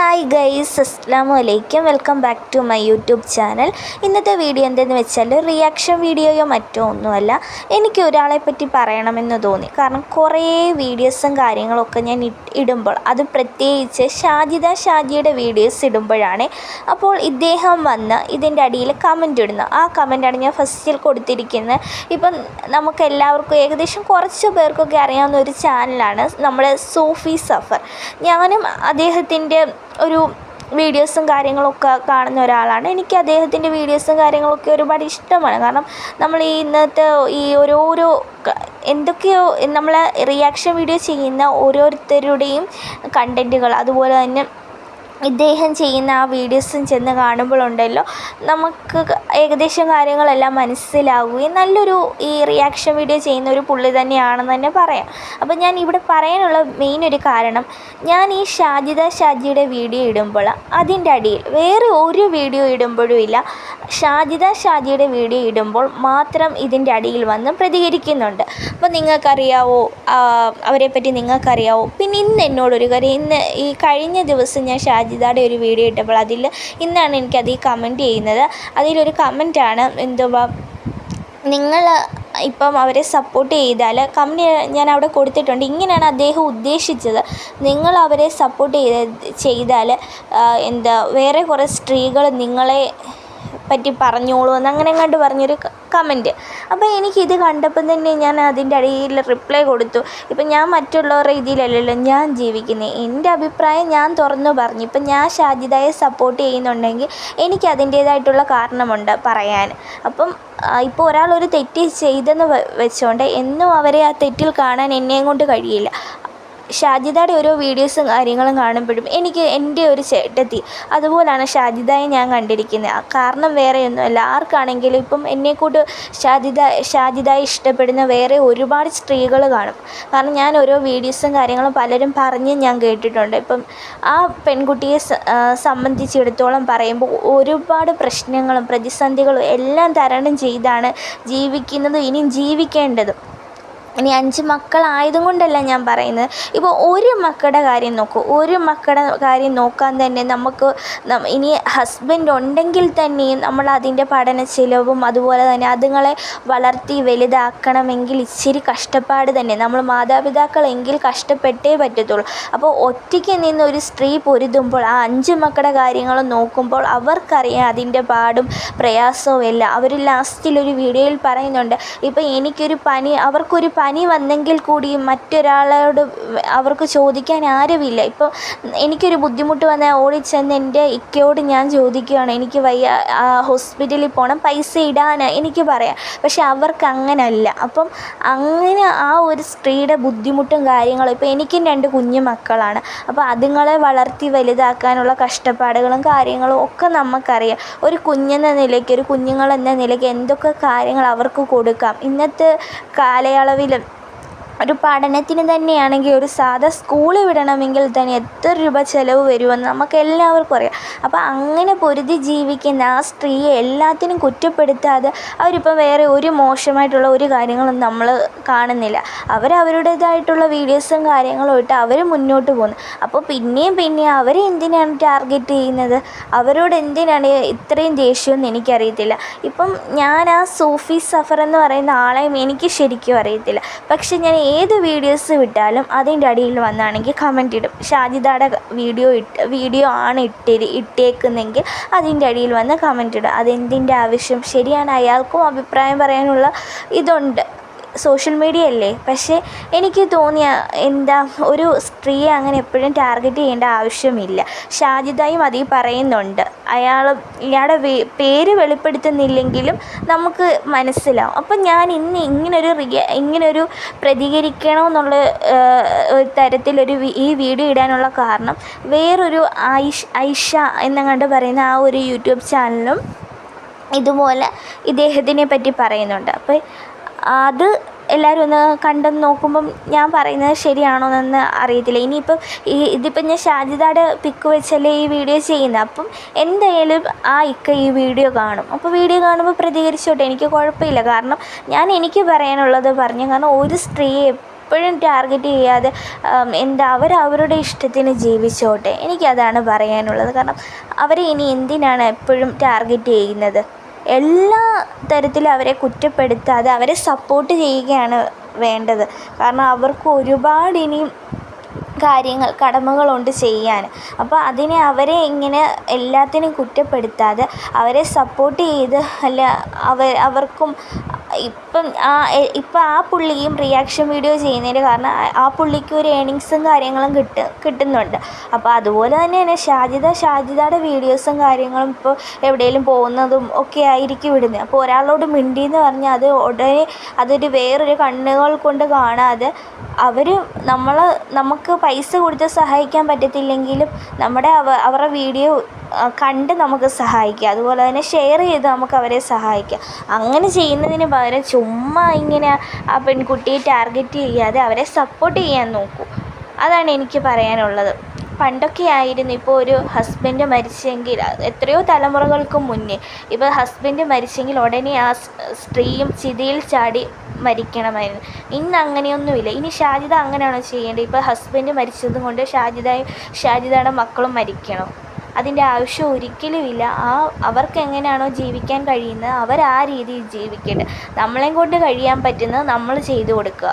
Hi guys അസ്സാം വലൈക്കും welcome back to my YouTube channel. ഇന്നത്തെ വീഡിയോ എന്തെന്ന് വെച്ചാൽ റിയാക്ഷൻ വീഡിയോയോ മറ്റോ ഒന്നുമല്ല. എനിക്ക് ഒരാളെ പറ്റി പറയണമെന്ന് തോന്നി. കാരണം കുറേ വീഡിയോസും കാര്യങ്ങളൊക്കെ ഞാൻ ഇടുമ്പോൾ അത് പ്രത്യേകിച്ച് ഷാജിദ ഷാജിയുടെ വീഡിയോസ് ഇടുമ്പോഴാണ് അപ്പോൾ ഇദ്ദേഹം വന്ന് ഇതിന്റെ അടിയിൽ കമന്റ് ഇടുന്നു. ആ കമന്റാണ് ഞാൻ ഫസ്റ്റിൽ കൊടുത്തിരിക്കുന്നത് ഇപ്പം നമുക്ക് എല്ലാവർക്കും ഏകദേശം കുറച്ച് പേർക്കൊക്കെ അറിയാവുന്ന ഒരു ചാനലാണ് നമ്മുടെ സൂഫി സഫർ. ഞാനും അദ്ദേഹത്തിന്റെ ഒരു വീഡിയോസും കാര്യങ്ങളൊക്കെ കാണുന്ന ഒരാളാണ്. എനിക്ക് അദ്ദേഹത്തിന്റെ വീഡിയോസും കാര്യങ്ങളൊക്കെ ഒരുപാട് ഇഷ്ടമാണ്. കാരണം നമ്മൾ ഈ ഇന്നത്തെ ഈ ഓരോരോ എന്തൊക്കെയോ നമ്മൾ റിയാക്ഷൻ വീഡിയോ ചെയ്യുന്ന ഓരോരുത്തരുടെയും കണ്ടന്റുകൾ അതുപോലെ തന്നെ ഇദ്ദേഹം ചെയ്യുന്ന ആ വീഡിയോസും ചെന്ന് കാണുമ്പോഴുണ്ടല്ലോ നമുക്ക് ഏകദേശം കാര്യങ്ങളെല്ലാം മനസ്സിലാവുകയും നല്ലൊരു ഈ റിയാക്ഷൻ വീഡിയോ ചെയ്യുന്ന ഒരു പുള്ളി തന്നെയാണെന്ന് തന്നെ പറയാം. അപ്പം ഞാൻ ഇവിടെ പറയാനുള്ള മെയിൻ ഒരു കാരണം ഞാൻ ഈ ഷാജിദ ഷാജിയുടെ വീഡിയോ ഇടുമ്പോൾ അതിന്റെ അടിയിൽ വേറെ ഒരു വീഡിയോ ഇടുമ്പോഴും ഇല്ല. ഷാജിദ ഷാജിയുടെ വീഡിയോ ഇടുമ്പോൾ മാത്രം ഇതിന്റെ അടിയിൽ വന്ന് പ്രതികരിക്കുന്നുണ്ട്. അപ്പോൾ നിങ്ങൾക്കറിയാവോ അവരെപ്പറ്റി നിങ്ങൾക്കറിയാവോ? പിന്നെ ഇന്ന് എന്നോടൊരു കാര്യം ഇന്ന് ഈ കഴിഞ്ഞ ദിവസം ഞാൻ ഷാജിദയുടെ ഒരു വീഡിയോ ഇട്ടപ്പോൾ അതിൽ ഇന്നാണ് എനിക്കത് ഈ കമന്റ് ചെയ്യുന്നത്. അതിലൊരു കമന്റാണ് എന്തുവാ? നിങ്ങൾ ഇപ്പം അവരെ സപ്പോർട്ട് ചെയ്താൽ കമ്പനി ഞാൻ അവിടെ കൊടുത്തിട്ടുണ്ട്. ഇങ്ങനെയാണ് അദ്ദേഹം ഉദ്ദേശിച്ചത്. നിങ്ങൾ അവരെ സപ്പോർട്ട് ചെയ്ത് ചെയ്താൽ എന്താ വേറെ കുറേ സ്ത്രീകൾ നിങ്ങളെ പറ്റി പറഞ്ഞോളൂ എന്ന് അങ്ങനെ കണ്ട് പറഞ്ഞൊരു കമന്റ് അപ്പോൾ എനിക്കിത് കണ്ടപ്പം തന്നെ ഞാൻ അതിന്റെ അടിയിൽ റിപ്ലൈ കൊടുത്തു. ഇപ്പം ഞാൻ മറ്റുള്ളവരുടെ രീതിയിലല്ലല്ലോ ഞാൻ ജീവിക്കുന്നത് എന്റെ അഭിപ്രായം ഞാൻ തുറന്നു പറഞ്ഞു. ഇപ്പം ഞാൻ ഷാജിദയെ സപ്പോർട്ട് ചെയ്യുന്നുണ്ടെങ്കിൽ എനിക്ക് അതിന്റേതായിട്ടുള്ള കാരണമുണ്ട് പറയാൻ. അപ്പം ഇപ്പോൾ ഒരാൾ ഒരു തെറ്റ് ചെയ്തെന്ന് വെച്ചുകൊണ്ട് എന്നും അവരെ ആ തെറ്റിൽ കാണാൻ എന്നെയും കൊണ്ട് കഴിയില്ല. ഷാജിദയുടെ ഓരോ വീഡിയോസും കാര്യങ്ങളും കാണുമ്പോഴും എനിക്ക് എന്റെ ഒരു ചേട്ടത്തി അതുപോലാണ് ഷാജിദയെ ഞാൻ കണ്ടിരിക്കുന്നത്. കാരണം വേറെയൊന്നുമല്ല. ആർക്കാണെങ്കിലും ഇപ്പം എന്നെക്കൂട്ട് ഷാജിദ ഷാജിദയെ ഇഷ്ടപ്പെടുന്ന വേറെ ഒരുപാട് സ്ത്രീകൾ കാണും. കാരണം ഞാൻ ഓരോ വീഡിയോസും കാര്യങ്ങളും പലരും പറഞ്ഞ് ഞാൻ കേട്ടിട്ടുണ്ട്. ഇപ്പം ആ പെൺകുട്ടിയെ സംബന്ധിച്ചിടത്തോളം പറയുമ്പോൾ ഒരുപാട് പ്രശ്നങ്ങളും പ്രതിസന്ധികളും എല്ലാം തരണം ചെയ്താണ് ജീവിക്കുന്നതും ഇനിയും ജീവിക്കേണ്ടതും. ഇനി അഞ്ച് മക്കളായതും കൊണ്ടല്ല ഞാൻ പറയുന്നത്. ഇപ്പോൾ ഒരു മക്കളുടെ കാര്യം നോക്കൂ. ഒരു മക്കളുടെ കാര്യം നോക്കാൻ തന്നെ നമുക്ക് ഇനി ഹസ്ബൻഡ് ഉണ്ടെങ്കിൽ തന്നെയും നമ്മൾ അതിന്റെ പഠന ചിലവും അതുപോലെ തന്നെ അതുങ്ങളെ വളർത്തി വലുതാക്കണമെങ്കിൽ ഇച്ചിരി കഷ്ടപ്പാട് തന്നെ. നമ്മൾ മാതാപിതാക്കളെങ്കിൽ കഷ്ടപ്പെട്ടേ പറ്റത്തുള്ളൂ. അപ്പോൾ ഒറ്റയ്ക്ക് നിന്ന് ഒരു സ്ത്രീ പൊരുതുമ്പോൾ ആ അഞ്ച് മക്കളുടെ കാര്യങ്ങൾ നോക്കുമ്പോൾ അവർക്കറിയാം അതിന്റെ പാടും പ്രയാസവും എല്ലാം. അവർ ലാസ്റ്റിൽ ഒരു വീഡിയോയിൽ പറയുന്നുണ്ട് ഇപ്പോൾ എനിക്കൊരു പനി അവർക്കൊരു പനി വന്നെങ്കിൽ കൂടി മറ്റൊരാളോട് അവർക്ക് ചോദിക്കാൻ ആരുമില്ല. ഇപ്പോൾ എനിക്കൊരു ബുദ്ധിമുട്ട് വന്നാൽ ഓടിച്ചെന്ന് എന്റെ ഇക്കയോട് ഞാൻ ചോദിക്കുകയാണ് എനിക്ക് വയ്യ ഹോസ്പിറ്റലിൽ പോകണം പൈസ ഇടാൻ എനിക്ക് പറയാം. പക്ഷെ അവർക്ക് അങ്ങനല്ല. അപ്പം അങ്ങനെ ആ ഒരു സ്ത്രീയുടെ ബുദ്ധിമുട്ടും കാര്യങ്ങളും ഇപ്പോൾ എനിക്കും രണ്ട് കുഞ്ഞു മക്കളാണ്. അപ്പോൾ അതുങ്ങളെ വളർത്തി വലുതാക്കാനുള്ള കഷ്ടപ്പാടുകളും കാര്യങ്ങളും ഒക്കെ നമുക്കറിയാം. ഒരു കുഞ്ഞെന്ന നിലയ്ക്ക് ഒരു കുഞ്ഞുങ്ങളെന്ന നിലയ്ക്ക് എന്തൊക്കെ കാര്യങ്ങൾ അവർക്ക് കൊടുക്കാം. ഇന്നത്തെ കാലയളവിൽ ഒരു പഠനത്തിന് തന്നെയാണെങ്കിൽ ഒരു സാധാ സ്കൂളിൽ വിടണമെങ്കിൽ തന്നെ എത്ര രൂപ ചിലവ് വരുമെന്ന് നമുക്ക് എല്ലാവർക്കും അറിയാം. അപ്പോൾ അങ്ങനെ പൊരുതി ജീവിക്കുന്ന ആ സ്ത്രീയെ എല്ലാത്തിനും കുറ്റപ്പെടുത്താതെ അവരിപ്പോൾ വേറെ ഒരു മോശമായിട്ടുള്ള ഒരു കാര്യങ്ങളും നമ്മൾ കാണുന്നില്ല. അവരവരുടേതായിട്ടുള്ള വീഡിയോസും കാര്യങ്ങളും ഇട്ട് അവർ മുന്നോട്ട് പോകുന്നു. അപ്പോൾ പിന്നെയും പിന്നെയും അവരെ എന്തിനാണ് ടാർഗറ്റ് ചെയ്യുന്നത്? അവരോട് എന്തിനാണ് ഇത്രയും ദേഷ്യമെന്ന് എനിക്കറിയത്തില്ല. ഇപ്പം ഞാൻ ആ സൂഫി സഫർ എന്ന് പറയുന്ന ആളെയും എനിക്ക് ശരിക്കും അറിയത്തില്ല. പക്ഷെ ഞാൻ ഏത് വീഡിയോസ് വിട്ടാലും അതിന്റെ അടിയിൽ വന്നാണെങ്കിൽ കമന്റ് ഇടും. ഷാജിദയുടെ വീഡിയോ ഇട്ട് വീഡിയോ ആണ് ഇട്ടിരി ഇട്ടേക്കുന്നെങ്കിൽ അതിന്റെ അടിയിൽ വന്ന് കമന്റ് ഇടും. അതെന്തിന്റെ ആവശ്യം? ശരിയാണ് അയാൾക്കും അഭിപ്രായം പറയാനുള്ള ഇതുണ്ട്. സോഷ്യൽ മീഡിയ അല്ലേ? പക്ഷേ എനിക്ക് തോന്നിയ എന്താ ഒരു സ്ത്രീയെ അങ്ങനെ എപ്പോഴും ടാർഗറ്റ് ചെയ്യേണ്ട ആവശ്യമില്ല. ഷാജിദായും അതിൽ പറയുന്നുണ്ട്. അയാൾ ഇയാളുടെ പേര് വെളിപ്പെടുത്തുന്നില്ലെങ്കിലും നമുക്ക് മനസ്സിലാവും. അപ്പം ഞാൻ ഇന്ന് ഇങ്ങനൊരു റിയ ഇങ്ങനൊരു പ്രതികരിക്കണമെന്നുള്ള തരത്തിലൊരു ഈ വീഡിയോ ഇടാനുള്ള കാരണം വേറൊരു ഐഷ് ഐഷ എന്നങ്ങാണ്ട് പറയുന്ന ആ ഒരു യൂട്യൂബ് ചാനലും ഇതുപോലെ ഇദ്ദേഹത്തിനെ പറ്റി പറയുന്നുണ്ട്. അപ്പോൾ അത് എല്ലാവരും ഒന്ന് കണ്ടെന്ന് നോക്കുമ്പം ഞാൻ പറയുന്നത് ശരിയാണോ എന്ന് അറിയത്തില്ല. ഇനിയിപ്പം ഈ ഇതിപ്പം ഞാൻ ഷാജിദയുടെ പിക്ക് വെച്ചല്ലേ ഈ വീഡിയോ ചെയ്യുന്നത്. അപ്പം എന്തായാലും ആ ഇക്ക ഈ വീഡിയോ കാണും. അപ്പോൾ വീഡിയോ കാണുമ്പോൾ പ്രതികരിച്ചോട്ടെ എനിക്ക് കുഴപ്പമില്ല. കാരണം ഞാൻ എനിക്ക് പറയാനുള്ളത് പറഞ്ഞു. കാരണം ഒരു സ്ത്രീയെ എപ്പോഴും ടാർഗറ്റ് ചെയ്യാതെ എന്താ അവർ അവരുടെ ഇഷ്ടത്തിന് ജീവിച്ചോട്ടെ. എനിക്കതാണ് പറയാനുള്ളത്. കാരണം അവരെ ഇനി എന്തിനാണ് എപ്പോഴും ടാർഗറ്റ് ചെയ്യുന്നത്? എല്ലാ തരത്തിലും അവരെ കുറ്റപ്പെടുത്താതെ അവരെ സപ്പോർട്ട് ചെയ്യുകയാണ് വേണ്ടത്. കാരണം അവർക്ക് ഒരുപാട് ഇനിയും കാര്യങ്ങൾ കടമകളുണ്ട് ചെയ്യാൻ. അപ്പോൾ അതിനെ അവരെ ഇങ്ങനെ എല്ലാത്തിനും കുറ്റപ്പെടുത്താതെ അവരെ സപ്പോർട്ട് ചെയ്ത് അല്ല അവ അവർക്കും ഇപ്പം ആ ഇപ്പം ആ പുള്ളിയും റിയാക്ഷൻ വീഡിയോ ചെയ്യുന്നതിന്റെ കാരണം ആ പുള്ളിക്ക് ഒരു ഏണിങ്സും കാര്യങ്ങളും കിട്ടും കിട്ടുന്നുണ്ട്. അപ്പോൾ അതുപോലെ തന്നെയാണ് ഷാജിദ ഷാജിദയുടെ വീഡിയോസും കാര്യങ്ങളും ഇപ്പോൾ എവിടെയെങ്കിലും പോകുന്നതും ഒക്കെ ആയിരിക്കും ഇടുന്നത് അപ്പോൾ ഒരാളോട് മിണ്ടി എന്ന് പറഞ്ഞാൽ അത് ഉടനെ അതൊരു വേറൊരു കണ്ണുകൾ കൊണ്ട് കാണാതെ അവർ നമ്മൾ നമുക്ക് പൈസ കൊടുത്ത് സഹായിക്കാൻ പറ്റത്തില്ലെങ്കിലും നമ്മുടെ അവ അവരുടെ വീഡിയോ കണ്ട് നമുക്ക് സഹായിക്കാം അതുപോലെ തന്നെ ഷെയർ ചെയ്ത് നമുക്ക് അവരെ സഹായിക്കാം അങ്ങനെ ചെയ്യുന്നതിന് പകരം ചുമ്മാ ഇങ്ങനെ ആ പെൺകുട്ടിയെ ടാർഗറ്റ് ചെയ്യാതെ അവരെ സപ്പോർട്ട് ചെയ്യാൻ നോക്കൂ. അതാണ് എനിക്ക് പറയാനുള്ളത്. പണ്ടൊക്കെ ആയിരുന്നു ഇപ്പോൾ ഒരു ഹസ്ബൻഡ് മരിച്ചെങ്കിൽ എത്രയോ തലമുറകൾക്ക് മുന്നേ ഇപ്പോൾ ഹസ്ബൻഡ് മരിച്ചെങ്കിൽ ഉടനെ ആ സ്ത്രീയും ചിതയിൽ ചാടി മരിക്കണമായിരുന്നു. ഇന്ന് അങ്ങനെയൊന്നുമില്ല. ഇനി ഷാജിദ അങ്ങനെയാണോ ചെയ്യേണ്ടത്? ഇപ്പോൾ ഹസ്ബൻഡ് മരിച്ചതും കൊണ്ട് ഷാജിദയും ഷാജിദയുടെ മക്കളും മരിക്കണം? അതിന്റെ ആവശ്യം ഒരിക്കലുമില്ല. ആ അവർക്ക് എങ്ങനെയാണോ ജീവിക്കാൻ കഴിയുന്നത് അവർ ആ രീതിയിൽ ജീവിക്കട്ടെ. നമ്മളെയും കൊണ്ട് കഴിയാൻ പറ്റുന്നത് നമ്മൾ ചെയ്തു കൊടുക്കുക.